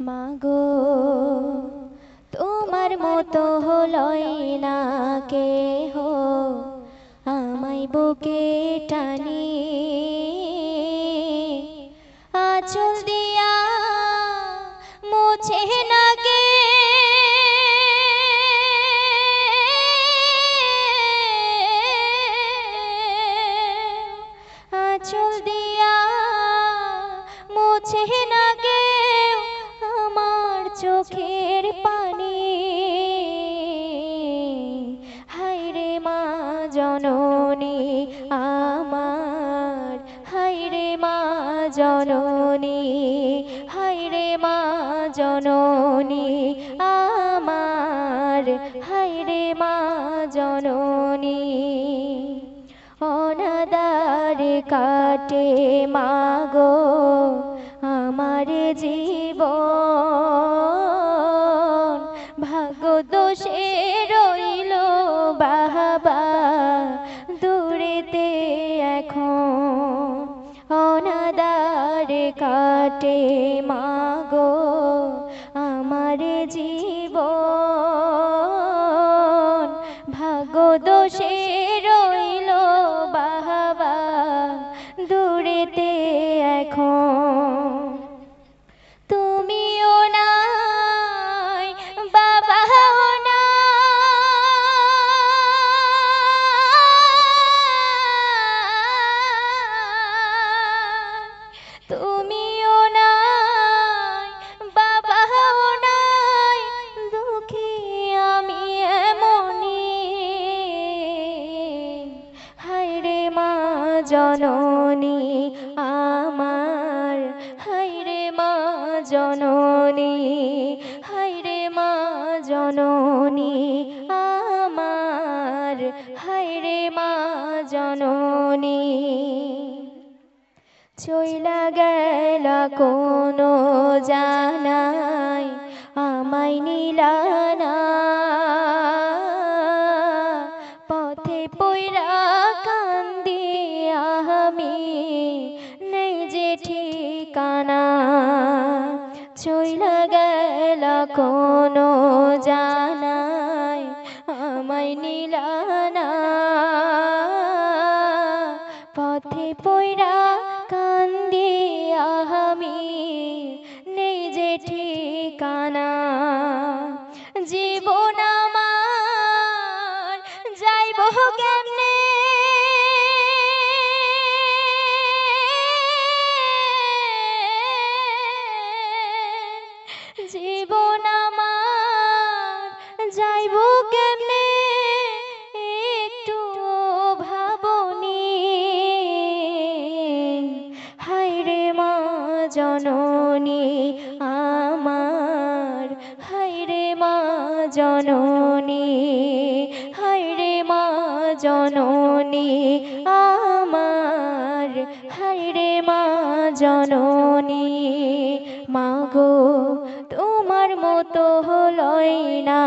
মাগো, তোমার মতো হলই না কেহ, আমায় বুকে টানি। আঁচল দিয়া মুছে না কে? আঁচল দিয়া মুছে চোখের পানি। হাইরে মা জননী আমার হাইরে মা জননী হাইরে মা জননী আমার হাইরে মা জননী। অনাদারে কাটে মাগো, আমার জীবন কাটে মাগো জননী হাইরে মা জননী আমার হাইরে মা জননী। চইলা গেল কোনো জানাই কোনো জানাই আমায় নিলানা। পথে পইরা কান্দি আহামি নেই যে ঠিকানা জননী আমার। হাইরে মা জননী হাইরে মা জননী আমার। হাইরে মা জননী, মাগো তোমার মতো হলই না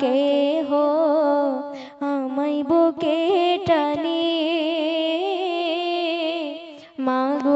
কেহ। আমায় বুকে টানি, মাগো